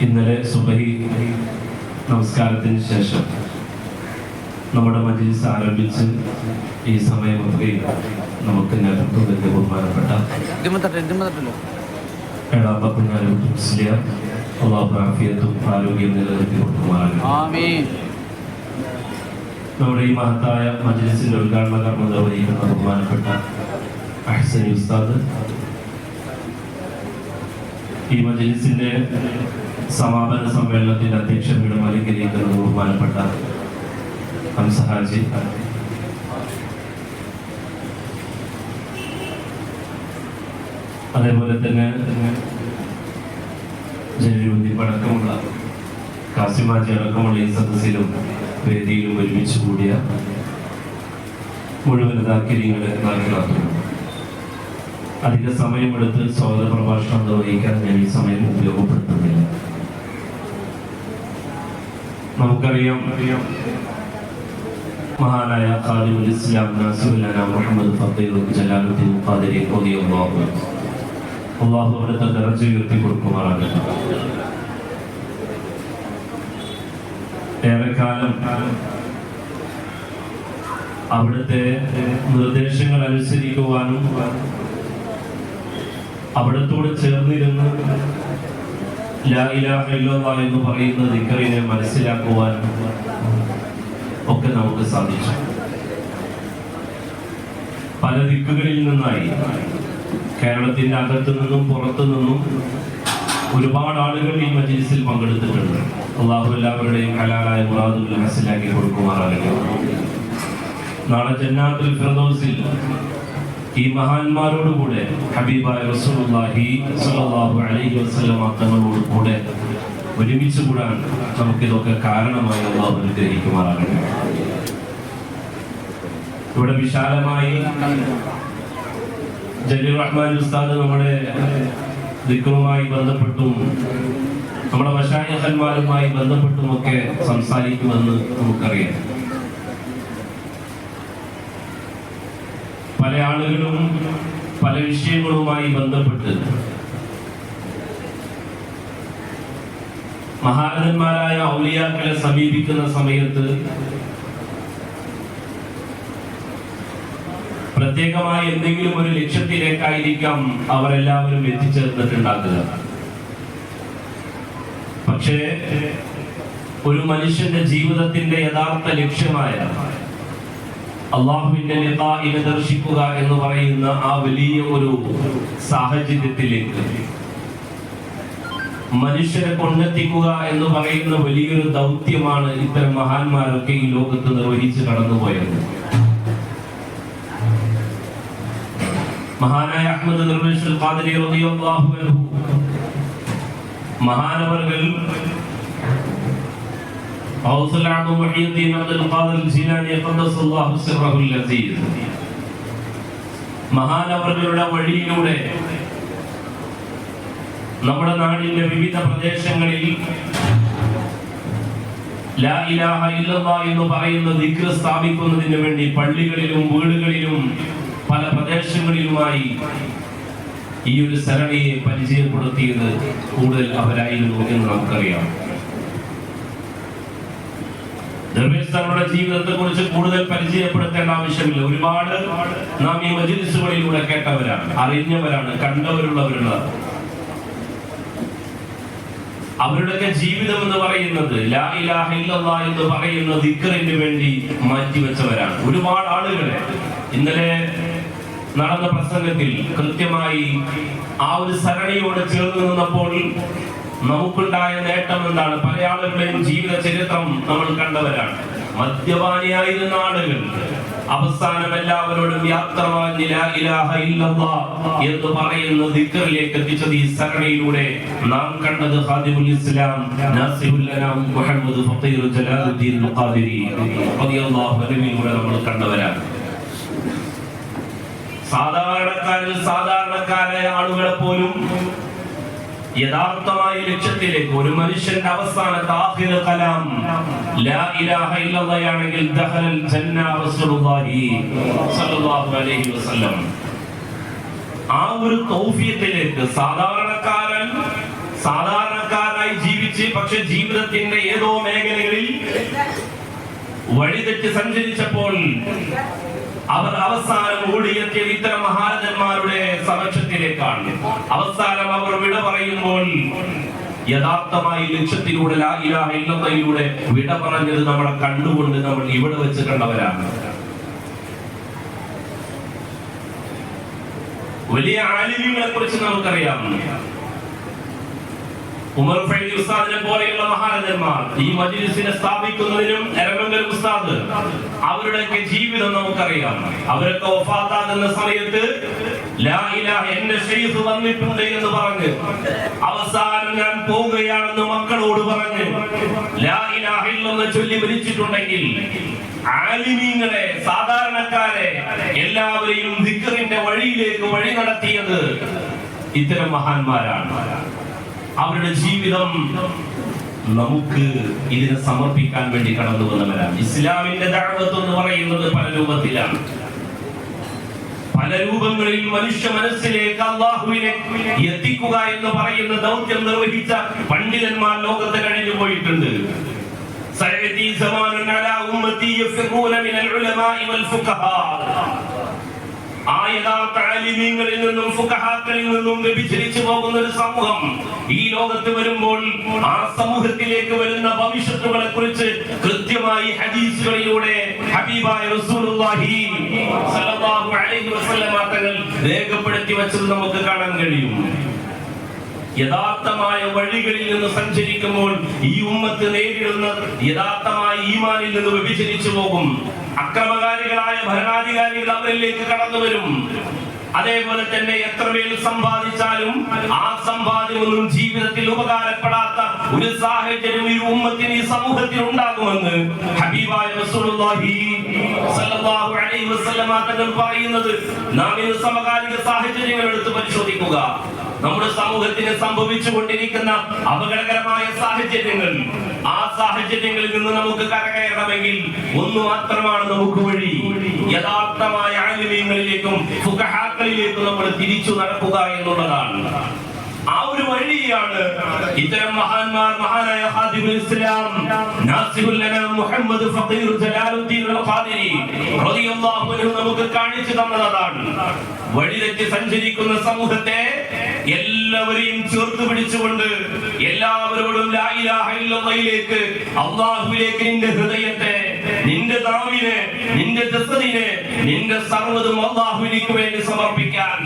ഇന്നലെ സുബഹി നമസ്കാരത്തിന് ശേഷം നമ്മുടെ മജ്ലിസ് ആരംഭിച്ച് ഈ സമയമൊക്കെ നമുക്ക് നേതൃത്വം നൽകിയ ബഹുമാനപ്പെട്ട ഇതുമ്പത്തട്ടെ ഇതുമ്പത്തട്ടല്ലോ എടാപ്പ കുഞ്ഞാലും മുസ്ലിയ അള്ളാഹു ആഫിയത്തും ആരോഗ്യം നിലനിർത്തി കൊടുക്കുമാറാകട്ടെ ആമീൻ. നമ്മുടെ ഈ മഹത്തായ മജ്ലിസിന്റെ ഉദ്ഘാടന കർമ്മം നിർവഹിക്കുന്ന ബഹുമാനപ്പെട്ട അഹ്സനി ഉസ്താദ് ഈ മജ്ലിസിന്റെ സമാപന സമ്മേളനത്തിന്റെ അധ്യക്ഷപീഠം അലങ്കരിക്കുന്നത് ബഹുമാനപ്പെട്ട ഹംസഹാജി. അതേപോലെ തന്നെ ജനവിധി പടക്കമുള്ള കാസിമാജി അടക്കമുള്ള ഈ സദസ്സിലും വേദിയിലും ഒരുമിച്ച് കൂടിയ മുഴുവൻ താക്കര്യങ്ങളെ നടപ്പിലാക്കുന്നു അധിക സമയമെടുത്ത് സ്വാഗത പ്രഭാഷണം നിർവഹിക്കാൻ ഞാൻ ഈ സമയം ഉപയോഗപ്പെടുത്തുന്നില്ല. നമുക്കറിയാം അറിയാം. മഹാനായ ഖാദിമുൽ ഇസ്ലാം നാസിറുല്ലന മുഹമ്മദ് ഫത്തീർ ജലാലുദ്ദീൻ ഖാദിരി റളിയല്ലാഹു അൻഹു. അല്ലാഹു അവിടുത്തെ ദർജ ഉയർത്തി കൊടുക്കുമാറാകട്ടെ ഏറെക്കാലം അവിടുത്തെ നിർദ്ദേശങ്ങൾ അനുസരിക്കുവാനും അവിടത്തോട് ചേർന്നിരുന്ന് എന്ന് പറയുന്ന ദിക്കറിനെ മനസ്സിലാക്കുവാൻ ഒക്കെ നമുക്ക് സാധിച്ചു. പല ദിക്കുകളിൽ നിന്നായി കേരളത്തിന്റെ അകത്തു നിന്നും പുറത്തു നിന്നും ഒരുപാട് ആളുകൾ ഈ മജ്ലിസിൽ പങ്കെടുത്തിട്ടുണ്ട്. അള്ളാഹു എല്ലാവരുടെയും കലാലായ മുറാദുകൾ മനസ്സിലാക്കി കൊടുക്കുമാറാകട്ടെ. നാളെ ജന്നാത്തുൽ ഫിർദൗസിൽ ഈ മഹാന്മാരോടുകൂടെ ഹബീബായ റസൂലുള്ളാഹി സ്വല്ലല്ലാഹു അലൈഹി വസല്ലം തങ്ങളോട് കൂടെ ഒരുമിച്ച് കൂടാൻ നമുക്കിതൊക്കെ കാരണമായി അള്ളാഹു അനുഗ്രഹിക്കുമാറാകട്ടെ. ഇവിടെ വിശാലമായി ജലീൽ റഹ്മാൻ ഉസ്താദ് നമ്മുടെ ദിക്കുമായി ബന്ധപ്പെട്ടും നമ്മുടെ വശായഹന്മാരുമായി ബന്ധപ്പെട്ടുമൊക്കെ സംസാരിക്കുമെന്ന് നമുക്കറിയാം. പല ആളുകളും പല വിഷയങ്ങളുമായി ബന്ധപ്പെട്ട് മഹാരഥന്മാരായ ഔലിയാക്കളെ സമീപിക്കുന്ന സമയത്ത് പ്രത്യേകമായി എന്തെങ്കിലും ഒരു ലക്ഷ്യത്തിലേക്കായിരിക്കാം അവരെല്ലാവരും എത്തിച്ചേർന്നിട്ടുണ്ടാക്കുക പക്ഷേ ഒരു മനുഷ്യന്റെ ജീവിതത്തിന്റെ യഥാർത്ഥ ലക്ഷ്യമായ അള്ളാഹുവിന്റെ ലിഖാഇനെ ദർശിക്കുക എന്ന് പറയുന്ന ആ വലിയ ഒരു സാഹചര്യത്തിലേക്ക് മനുഷ്യരെ കൊണ്ടെത്തിക്കുക എന്ന് പറയുന്ന വലിയൊരു ദൗത്യമാണ് ഇത്തരം മഹാന്മാരൊക്കെ ഈ ലോകത്ത് നിർവഹിച്ച് കടന്നുപോയത്. മഹാനായ അഹമ്മദ് നിർവേഷൽ ഖാദിരി അൻഹു മഹാനവർകൾ ഔസുൽ അബ്ദു മുഹീദ്ദീൻ അബ്ദുൽ ഖാദിർ الله സിർറഹുൽ അസീസ് മഹാനവർകളുടെ വഴിയിലൂടെ നമ്മുടെ നാടിന്റെ വിവിധ പ്രദേശങ്ങളിൽ ലാ ഇലാഹ ഇല്ലല്ലാഹ് എന്ന് പറയുന്ന ദിക്ർ സ്ഥാപിക്കുന്നതിന് വേണ്ടി പള്ളികളിലും വീടുകളിലും പല പ്രദേശങ്ങളിലുമായി ഈ ഒരു സരണിയെ പരിചയപ്പെടുത്തിയത് കൂടുതൽ അവരായിരുന്നു എന്ന് നമുക്കറിയാം. ദർവേഷ് തങ്ങളുടെ ജീവിതത്തെ കുറിച്ച് കൂടുതൽ പരിചയപ്പെടുത്തേണ്ട ആവശ്യമില്ല. ഒരുപാട് നാം ഈ മജിലിസുകളിലൂടെ കേട്ടവരാണ് അറിഞ്ഞവരാണ് കണ്ടവരുള്ളവരുള്ളതാണ് അവരുടെയൊക്കെ ജീവിതം എന്ന് പറയുന്നത് ലാ ഇലാഹ എന്ന് പറയുന്ന ദിക്റിന് വേണ്ടി മാറ്റിവെച്ചവരാണ്. ഒരുപാട് ആളുകളെ ഇന്നലെ നടന്ന പ്രസംഗത്തിൽ കൃത്യമായി ആ ഒരു സരണിയോട് ചേർന്ന് നിന്നപ്പോൾ നമുക്കുണ്ടായ നേട്ടം എന്താണ്? പല ആളുകളുടെയും ജീവിത ചരിത്രം നമ്മൾ കണ്ടവരാണ്. മദ്യപാനിയായിരുന്ന ആളുകൾ അവസാനം എല്ലാവരോടും യാത്ര എന്ന് പറയുന്ന ദിക്റിലേക്ക് എത്തിച്ചത് ഈ സരണിയിലൂടെ നാം കണ്ടത് ഹാദിബുൽ ഇസ്ലാം മുഹമ്മദ് ഫഖീർ ജലാലുദ്ദീൻ ഖാദിരി റളിയല്ലാഹു അൻഹുവിലൂടെ നമ്മൾ കണ്ടവരാണ്. സാധാരണക്കാരിൽ സാധാരണക്കാരായ ആളുകളെ പോലും യഥാർത്ഥമായ ലക്ഷ്യത്തിലേക്ക് ഒരു മനുഷ്യന്റെ അവസാനത്തെ ആഖിറ കലാം. ലാ ഇലാഹ ഇല്ലല്ലാഹ് ദഹലൽ ജന്ന റസൂലുള്ളാഹി സ്വല്ലല്ലാഹു അലൈഹി വസല്ലം. ആ ഒരു തൗഫീഖിലേക്ക് സാധാരണക്കാരൻ സാധാരണക്കാരായി ജീവിച്ച് പക്ഷെ ജീവിതത്തിന്റെ ഏതോ മേഖലകളിൽ വഴിതെറ്റി സഞ്ചരിച്ചപ്പോൾ അവർ അവസാനം ഓടിയെത്തിയത് ഇത്തരം മഹാരഥന്മാരുടെ സമക്ഷത്തിലേക്കാണ്. അവസാനം പറയുമ്പോൾ യഥാർത്ഥമായി ലക്ഷ്യത്തിലൂടെ ഇല്ലല്ലയിലൂടെ വിട പറഞ്ഞത് നമ്മളെ കണ്ടുകൊണ്ട് നമ്മൾ ഇവിടെ വെച്ച് കണ്ടവരാണ്. വലിയ ആലിമ്യങ്ങളെ കുറിച്ച് നമുക്കറിയാം. ഉമർ ഫൈദി ഉസ്താദിനെ പോലെയുള്ള മഹാരഥന്മാർ ഈ മജ്ലിസിനെ സ്ഥാപിക്കുന്നതിനും എരമംഗൽ ഉസ്താദ് അവരുടെയൊക്കെ ജീവിതം നമുക്കറിയാം. അവരൊക്കെ വഫാത്താകുന്ന സമയത്ത് എന്റെ ഷെയ്ഖ് വന്നിട്ടുണ്ട് എന്ന് പറഞ്ഞ് അവസാനം ഞാൻ പോവുകയാണെന്ന് മക്കളോട് പറഞ്ഞ് ലാ ഇലാഹ ഇല്ലെന്ന് ചൊല്ലി വിളിച്ചിട്ടുണ്ടെങ്കിൽ ആലിമീങ്ങളെ സാധാരണക്കാരെ എല്ലാവരെയും ദിക്കറിന്റെ വഴിയിലേക്ക് വഴി നടത്തിയത് ഇത്തരം മഹാന്മാരാണ്. അവരുടെ ജീവിതം നമുക്ക് ഇതിനെ സമർപ്പിക്കാൻ വേണ്ടി കടന്നു വന്നവരാണ് ഇസ്ലാമിന്റെ ദഅവത്ത് എന്ന് പറയുന്നത് പല രൂപത്തിലാണ്. വനരൂപങ്ങളിൽ മനുഷ്യ മനസ്സിലേക്ക് അള്ളാഹുവിനെ എത്തിക്കുക എന്ന് പറയുന്ന ദൗത്യം നിർവഹിച്ച പണ്ഡിതന്മാർ ലോകത്ത് കഴിഞ്ഞു പോയിട്ടുണ്ട്. മിനൽ വൽ നിന്നും നിന്നും ഒരു സമൂഹം ഈ ലോകത്ത് വരുമ്പോൾ ആ സമൂഹത്തിലേക്ക് വരുന്ന ഭവിഷ്യത്തുകളെ കുറിച്ച് കൃത്യമായി ഹദീസുകളിലൂടെ ഹബീബായ റസൂലുള്ളാഹി അലൈഹി തങ്ങൾ രേഖപ്പെടുത്തി വെച്ചത് നമുക്ക് കാണാൻ കഴിയും. യഥാർത്ഥമായ വഴികളിൽ നിന്ന് സഞ്ചരിക്കുമ്പോൾ ഈ ഉമ്മത്ത് നേരിടുന്ന യഥാർത്ഥമായ ഈമാനിൽ നിന്ന് വ്യഭിചരിച്ചു പോകും. അക്രമകാരികളായ ഭരണാധികാരികൾ അവരിലേക്ക് കടന്നു വരും. അതേപോലെ തന്നെ എത്ര പേര് സമ്പാദിച്ചാലും ആ സമ്പാദ്യമൊന്നും ജീവിതത്തിൽ ഉപകാരപ്പെടാത്ത ഒരു സാഹചര്യം ഈ ഉമ്മത്തിന് ഈ സമൂഹത്തിൽ ഉണ്ടാകുമെന്ന് ഹബീബായ റസൂലുള്ളാഹി അലൈഹി വസല്ലമ തങ്ങൾ പറയുന്നത്. നാം ഇന്ന് സമകാലിക സാഹചര്യങ്ങൾ എടുത്ത് പരിശോധിക്കുക. നമ്മുടെ സമൂഹത്തിന് സംഭവിച്ചു കൊണ്ടിരിക്കുന്ന അപകടകരമായ സാഹചര്യങ്ങൾ. ആ സാഹചര്യങ്ങളിൽ നിന്ന് നമുക്ക് കരകയറണമെങ്കിൽ ഒന്ന് മാത്രമാണ് നമുക്ക് വഴി. യഥാർത്ഥമായ ആലിമീങ്ങളിലേക്കും സുഖഹാക്കളിലേക്കും നമ്മൾ തിരിച്ചു നടക്കുക എന്നുള്ളതാണ്. ആ ഒരു വഴിയാണ് ഇത്തരം മഹാന്മാർ മഹാനായ ഹാദിബുൽ ഇസ്ലാം നാസിബുൽ മുഹമ്മദ് ഫഖീർ ജലാലുദ്ദീൻ അൽ ഖാദിരി റളിയല്ലാഹു അൻഹു നമുക്ക് കാണിച്ചു തന്നതാണ്. വഴിതെറ്റി സഞ്ചരിക്കുന്ന സമൂഹത്തെ എല്ലാവരെയും ചേർത്ത് പിടിച്ചുകൊണ്ട് എല്ലാവരോടും ലാ ഇലാഹ ഇല്ലല്ലാഹിലേക്ക് അല്ലാഹുവിലേക്ക് നിന്റെ ഹൃദയത്തെ നിന്റെ ദാവിനെ നിന്റെ ജസദിനെ നിന്റെ സർവതും അള്ളാഹുവിലേക്ക് വേണ്ടി സമർപ്പിക്കാൻ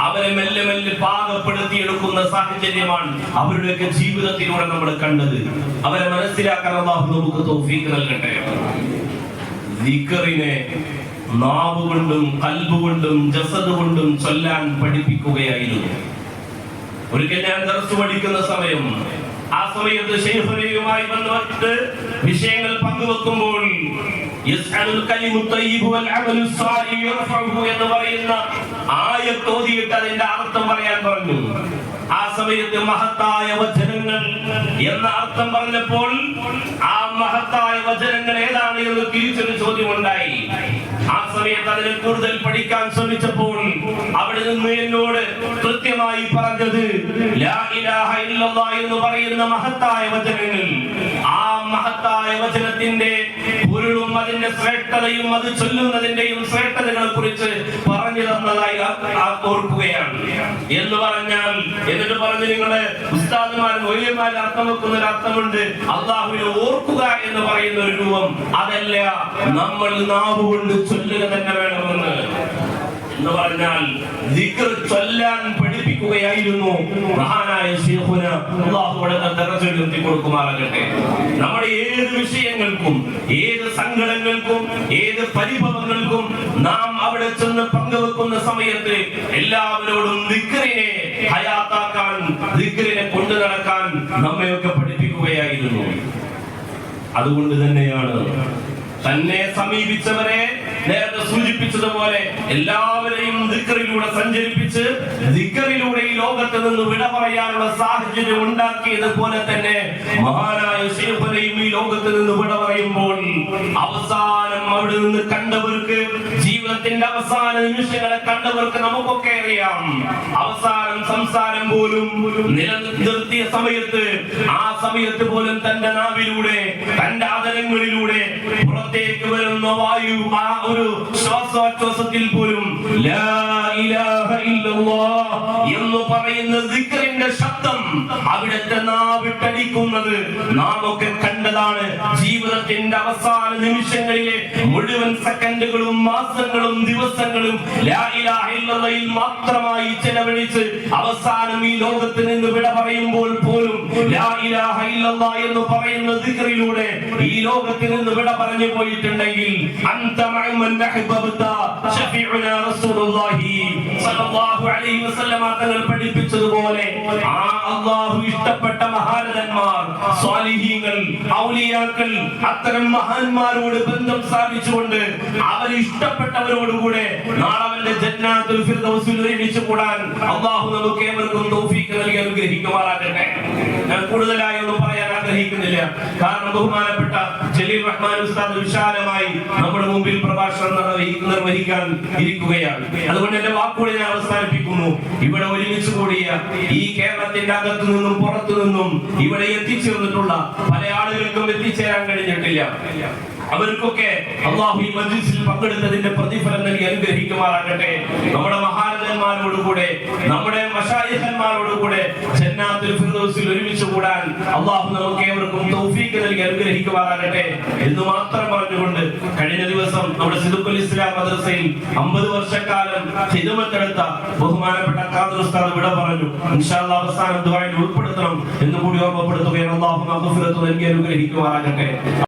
അവരെ മെല്ലെ മെല്ലെ പാകപ്പെടുത്തിയെടുക്കുന്ന സാഹചര്യമാണ് അവരുടെയൊക്കെ ജീവിതത്തിലൂടെ നമ്മൾ കണ്ടത്. അവരെ മനസ്സിലാക്കാൻ അള്ളാഹു നമുക്ക് തൗഫീഖ് നൽകട്ടെ. ദിക്കറിനെ നാവ് കൊണ്ടും കൽബ് കൊണ്ടും ജസദ് കൊണ്ടും ചൊല്ലാൻ പഠിപ്പിക്കുകയായിരുന്നു. ഒരിക്കൽ ഞാൻ ദർസ് പഠിക്കുന്ന സമയം ആ സമയത്ത് ശൈഖുനയുമായി ബന്ധപ്പെട്ട് വിഷയങ്ങൾ പങ്കുവെക്കുമ്പോൾ എന്ന് പറയുന്ന ആയത്ത് ഓതിയിട്ട് അതിന്റെ അർത്ഥം പറയാൻ പറഞ്ഞു. ആ സമയത്ത് മഹത്തായ വചനങ്ങൾ എന്ന അർത്ഥം പറഞ്ഞപ്പോൾ ആ മഹത്തായ വചനങ്ങൾ ഏതാണ് എന്ന് തിരിച്ചൊരു ചോദ്യം ഉണ്ടായി ആ സമയത്ത് അതിനെ കൂടുതൽ പഠിക്കാൻ ശ്രമിച്ചപ്പോൾ അവിടെ നിന്ന് എന്നോട് കൃത്യമായി പറഞ്ഞത് എന്ന് പറയുന്ന മഹത്തായ വചനങ്ങൾ ആ മഹത്തായ വചനത്തിന്റെ പൊരുളും അതിന്റെ ശ്രേഷ്ഠതയും അത് ചൊല്ലുന്നതിന്റെയും ശ്രേഷ്ഠതകളെ കുറിച്ച് പറഞ്ഞു തന്നതായി ഓർക്കുകയാണ്. എന്ന് പറഞ്ഞാൽ എന്നിട്ട് പറഞ്ഞു നിങ്ങളെ ഉസ്താദുമാർ മൊയ്യന്മാർ അർത്ഥം വെക്കുന്ന ഒരു അർത്ഥമുണ്ട്. അള്ളാഹുവിനെ ഓർക്കുക എന്ന് പറയുന്ന ഒരു രൂപം അതല്ല നമ്മൾ നാവ് കൊണ്ട് ചൊല്ലുക തന്നെ വേണമെന്ന്. എന്ന് പറഞ്ഞാൽ ചൊല്ലാൻ പഠിപ്പിക്കുകയായിരുന്നു മഹാനായ അവിടുത്തെ ദർജ ഉയർത്തി കൊടുക്കുമാറാകട്ടെ. നമ്മുടെ ഏത് വിഷയങ്ങൾക്കും ഏത് സങ്കടങ്ങൾക്കും ഏത് പരിഭവങ്ങൾക്കും നാം അവിടെ ചെന്ന് പങ്കുവെക്കുന്ന സമയത്ത് എല്ലാവരോടും ദിക്റിനെ ഹയാത്താക്കാൻ ദിക്റിനെ കൊണ്ടു നടക്കാൻ നമ്മയൊക്കെ പഠിപ്പിക്കുകയായിരുന്നു. അതുകൊണ്ട് തന്നെയാണ് തന്നെ സമീപിച്ചവരെ നേരത്തെ സൂചിപ്പിച്ചതുപോലെ എല്ലാവരെയും ദിക്കറിലൂടെ സഞ്ചരിപ്പിച്ച് ദിക്കറിലൂടെ ഈ ലോകത്ത് നിന്ന് വിട പറയാനുള്ള സാഹചര്യം ഉണ്ടാക്കിയത് പോലെ തന്നെ മഹാനായ ശേഖരയും ഈ ലോകത്ത് നിന്ന് വിട പറയുമ്പോൾ അവസാനം അവിടെ നിന്ന് കണ്ടവർക്ക് ജീവിതത്തിന്റെ അവസാന നിമിഷങ്ങളെ കണ്ടവർക്ക് നമുക്കൊക്കെ അറിയാം. അവസാനം സംസാരം പോലും നിലനിർത്തിയ സമയത്ത് ആ സമയത്ത് പോലും തന്റെ നാവിലൂടെ തന്റെ ആദരങ്ങളിലൂടെ പുറത്തേക്ക് വരുന്ന വായു ആ ഒരു ശ്വാസോച്ഛ്വാസത്തിൽ പോലും ലാ ഇലാഹ ഇല്ലല്ലാഹ് എന്ന് പറയുന്ന ദിക്റിന്റെ ശബ്ദം അവിടുത്തെ നാവിട്ടടിക്കുന്നത് നാം ഒക്കെ കണ്ടതാണ്. ജീവിതത്തിന്റെ അവസാന നിമിഷങ്ങളിലെ മുഴുവൻ സെക്കൻഡുകളും മാസങ്ങളും ദിവസങ്ങളും മാത്രമായി ചെലവഴിച്ച് അവസാനം ഈ ലോകത്ത് നിന്ന് വിട പറയുമ്പോൾ പോലും എന്ന് പറയുന്ന ദിക്റിലൂടെ ഈ ലോകത്ത് നിന്ന് വിട പറഞ്ഞു പോയിട്ടുണ്ടെങ്കിൽ അന്ത മഅമൻ അഹ്ബബ്ത ശഫീഉനാ റസൂലുള്ളാഹി സ്വല്ലല്ലാഹു അലൈഹി വസല്ലമ തങ്ങൾ പഠിപ്പിച്ചതുപോലെ ആ അല്ലാഹു ഇഷ്ടപ്പെട്ട മഹാരഥന്മാർ സ്വാലിഹീങ്ങൾ ഔലിയാക്കൾ അത്തരം മഹാന്മാരോട് ബന്ധം സ്ഥാപിച്ചുകൊണ്ട് അവർ ഇഷ്ടപ്പെട്ടവരോടുകൂടെ നാളെ അവന്റെ ജന്നാത്തുൽ ഫിർദൗസിൽ ഒരുമിച്ച് കൂടാൻ അള്ളാഹു നമുക്ക് ഏവർക്കും തൗഫീഖ് നൽകി അനുഗ്രഹിക്കുമാറാകട്ടെ. ഞാൻ കൂടുതലായി ഒന്നും പറയാൻ ആഗ്രഹിക്കുന്നില്ല. കാരണം ബഹുമാനപ്പെട്ട ജലീൽ റഹ്മാൻ ഉസ്താദ് വിശാലമായി നമ്മുടെ മുമ്പിൽ പ്രഭാഷണം നിർവഹി- നിർവഹിക്കാൻ ഇരിക്കുകയാണ്. അതുകൊണ്ട് എന്റെ വാക്കുകൾ ഞാൻ അവസാനിപ്പിക്കുന്നു. ഇവിടെ ഒരുമിച്ച് കൂടിയ ഈ കേരളത്തിന്റെ അകത്തു നിന്നും പുറത്തു നിന്നും ഇവിടെ എത്തിച്ചേർന്നിട്ടുള്ള പല ആളുകൾക്കും എത്തിച്ചേരാൻ കഴിഞ്ഞിട്ടില്ല. അവർക്കൊക്കെ അള്ളാഹു ഈ മജ്ലിസിൽ പങ്കെടുത്തതിന്റെ പ്രതിഫലം നൽകി അനുഗ്രഹിക്കുമാറാകട്ടെ. നമ്മുടെ മഹാരഥന്മാരോടുകൂടെ നമ്മുടെ മഷായിഹന്മാരോടുകൂടെ ജന്നാത്തുൽ ഫിർദൗസിൽ ഒരുമിച്ച് കൂടാൻ അള്ളാഹു നമുക്ക് ഏവർക്കും തൗഫീഖ് നൽകി അനുഗ്രഹിക്കുമാറാകട്ടെ എന്ന് മാത്രം പറഞ്ഞുകൊണ്ട് കഴിഞ്ഞ ദിവസം നമ്മുടെ സിദുഖുൽ ഇസ്ലാം മദ്രസയിൽ അമ്പത് വർഷക്കാലം ഹിദമത്തെടുത്ത ബഹുമാനപ്പെട്ട ഖാദർ ഉസ്താദ് പറഞ്ഞു ഇൻഷാല്ലാ അവസാനം ദുആയിൽ ഉൾപ്പെടുത്തണം എന്ന് കൂടി ഓർമ്മപ്പെടുത്തുകയാണ് അള്ളാഹു മഗ്ഫിറത്ത് നൽകി അനുഗ്രഹിക്കുമാറാകട്ടെ.